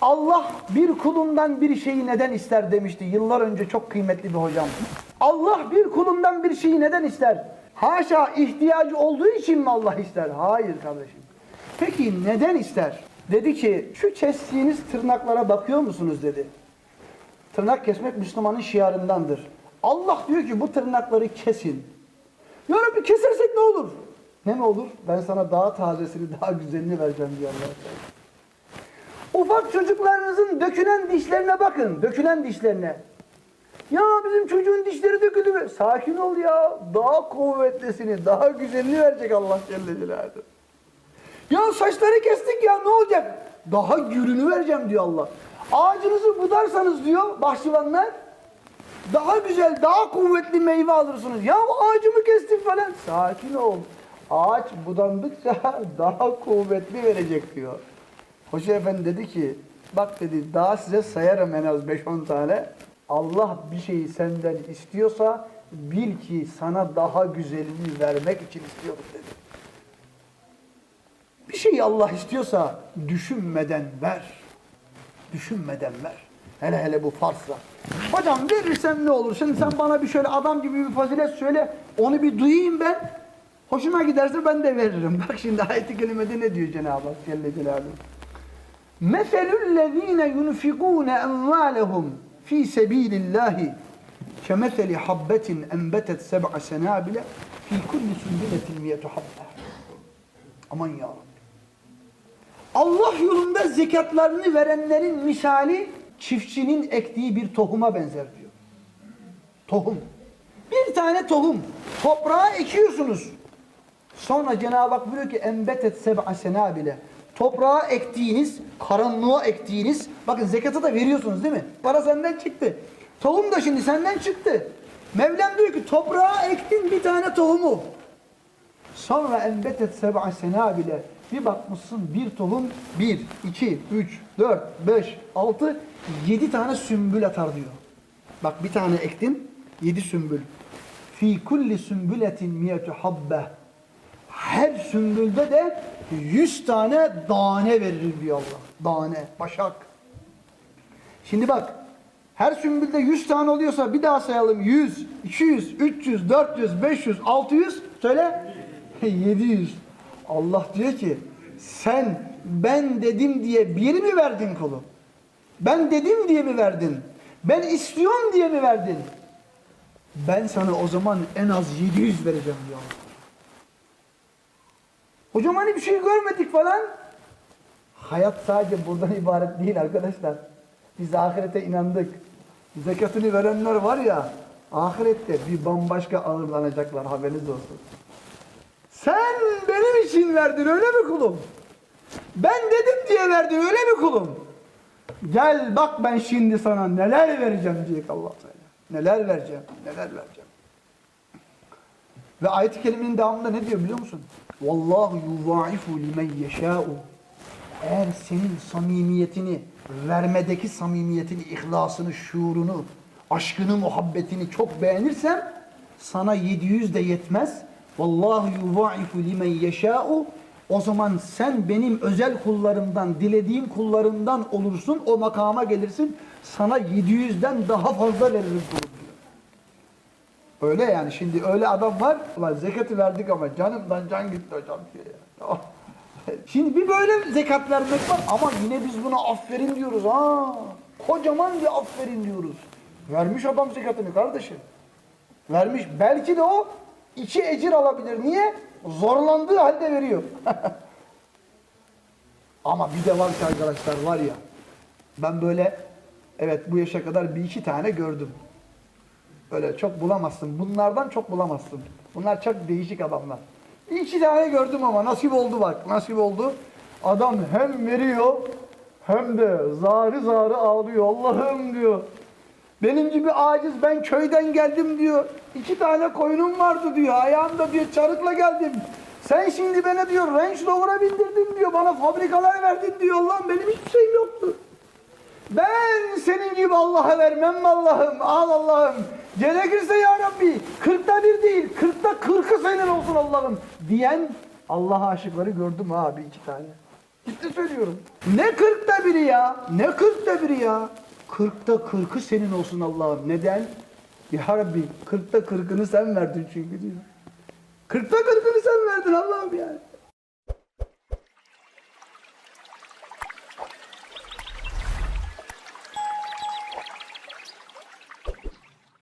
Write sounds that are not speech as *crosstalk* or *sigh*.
Allah bir kulundan bir şeyi neden ister demişti yıllar önce çok kıymetli bir hocam. Allah bir kulundan bir şeyi neden ister? Haşa ihtiyacı olduğu için mi Allah ister? Hayır kardeşim. Peki neden ister? Dedi ki şu kestiğiniz tırnaklara bakıyor musunuz dedi. Tırnak kesmek Müslümanın şiarındandır. Allah diyor ki bu tırnakları kesin. Ya Rabbi kesersek ne olur? Ne mi olur? Ben sana daha tazesini, daha güzelini vereceğim diyor Allah. Ufak çocuklarınızın dökülen dişlerine bakın. Dökülen dişlerine. Ya bizim çocuğun dişleri döküldü. mü? Sakin ol ya. Daha kuvvetlisini, daha güzelini verecek Allah Celle Celaluhu. Ya saçları kestik ya ne olacak? Daha gürünü vereceğim diyor Allah. Ağacınızı budarsanız diyor bahçıvanlar. Daha güzel, daha kuvvetli meyve alırsınız. Ya ağacımı kestim falan. Sakin ol. Ağaç budandıkça *laughs* daha kuvvetli verecek diyor. Hoca efendi dedi ki, bak dedi daha size sayarım en az 5-10 tane. Allah bir şeyi senden istiyorsa bil ki sana daha güzelini vermek için istiyoruz dedi. Bir şeyi Allah istiyorsa düşünmeden ver. Düşünmeden ver. Hele hele bu farzla. Hocam verirsem ne olur? Şimdi sen bana bir şöyle adam gibi bir fazilet söyle. Onu bir duyayım ben. Hoşuma giderse ben de veririm. *laughs* Bak şimdi ayet-i kerimede ne diyor Cenab-ı Hak Celle Celaluhu. Meselüllezine yunfikune envalehum fi sebilillahi kemeseli habbetin enbetet seb'a senabile fi kulli sündületin miyetu habbe. Aman ya Allah yolunda zekatlarını verenlerin misali çiftçinin ektiği bir tohuma benzer diyor. Tohum. Bir tane tohum. Toprağa ekiyorsunuz. Sonra Cenab-ı Hak diyor ki enbetet seb'a senabile. Toprağa ektiğiniz, karanlığa ektiğiniz, bakın zekatı da veriyorsunuz değil mi? Para senden çıktı. Tohum da şimdi senden çıktı. Mevlam diyor ki toprağa ektin bir tane tohumu. Sonra enbetet seb'a senabile. Bir bakmışsın bir tohum bir, iki, üç, dört, beş, altı, yedi tane sümbül atar diyor. Bak bir tane ektin, yedi sümbül. Fi kulli sümbületin miyetu habbe. Her sümbülde de yüz tane tane verir diyor Allah. Tane, başak. Şimdi bak, her sümbülde 100 tane oluyorsa bir daha sayalım. 100, 200, 300, 400, 500, 600, söyle. 700. Allah diyor ki sen ben dedim diye bir mi verdin kulu? Ben dedim diye mi verdin? Ben istiyorum diye mi verdin? Ben sana o zaman en az 700 vereceğim diyor Allah. Hocam hani bir şey görmedik falan. Hayat sadece buradan *laughs* ibaret değil arkadaşlar. Biz ahirete inandık. Zekatını verenler var ya, ahirette bir bambaşka ağırlanacaklar haberiniz olsun. Sen benim için verdin öyle mi kulum? Ben dedim diye verdin öyle mi kulum? Gel bak ben şimdi sana neler vereceğim diyecek Allah Teala. Neler vereceğim, neler vereceğim. Ve ayet-i kerimenin devamında ne diyor biliyor musun? Vallahu yuvaifu limen yeşâ'u. Eğer senin samimiyetini, vermedeki samimiyetini, ihlasını, şuurunu, aşkını, muhabbetini çok beğenirsem sana 700 de yetmez. Vallahu yuvaifu limen yeşâ'u. O zaman sen benim özel kullarımdan, dilediğim kullarımdan olursun, o makama gelirsin. Sana 700'den daha fazla veririm kulum. Öyle yani şimdi öyle adam var. Ulan zekatı verdik ama canımdan can gitti hocam ya. Oh. Şimdi bir böyle zekat vermek var ama yine biz buna aferin diyoruz ha. Kocaman bir aferin diyoruz. Vermiş adam zekatını kardeşim. Vermiş. Belki de o iki ecir alabilir. Niye? Zorlandığı halde veriyor. *laughs* ama bir de var ki arkadaşlar var ya. Ben böyle evet bu yaşa kadar bir iki tane gördüm. Öyle çok bulamazsın. Bunlardan çok bulamazsın. Bunlar çok değişik adamlar. Bir iki tane gördüm ama nasip oldu bak. Nasip oldu. Adam hem veriyor hem de zarı zarı ağlıyor. Allah'ım diyor. Benim gibi aciz ben köyden geldim diyor. İki tane koyunum vardı diyor. Ayağımda diyor çarıkla geldim. Sen şimdi bana diyor Range Rover'a bindirdin diyor. Bana fabrikalar verdin diyor. Allah'ım benim hiçbir şeyim yoktu. Ben senin gibi Allah'a vermem Allah'ım? Al Allah'ım. Gerekirse ya Rabbi kırkta bir değil, kırkta kırkı senin olsun Allah'ım diyen Allah aşıkları gördüm abi iki tane. Ciddi söylüyorum. Ne kırkta biri ya? Ne kırkta biri ya? Kırkta kırkı senin olsun Allah'ım. Neden? Ya Rabbi kırkta kırkını sen verdin çünkü diyor. Kırkta kırkını sen verdin Allah'ım yani.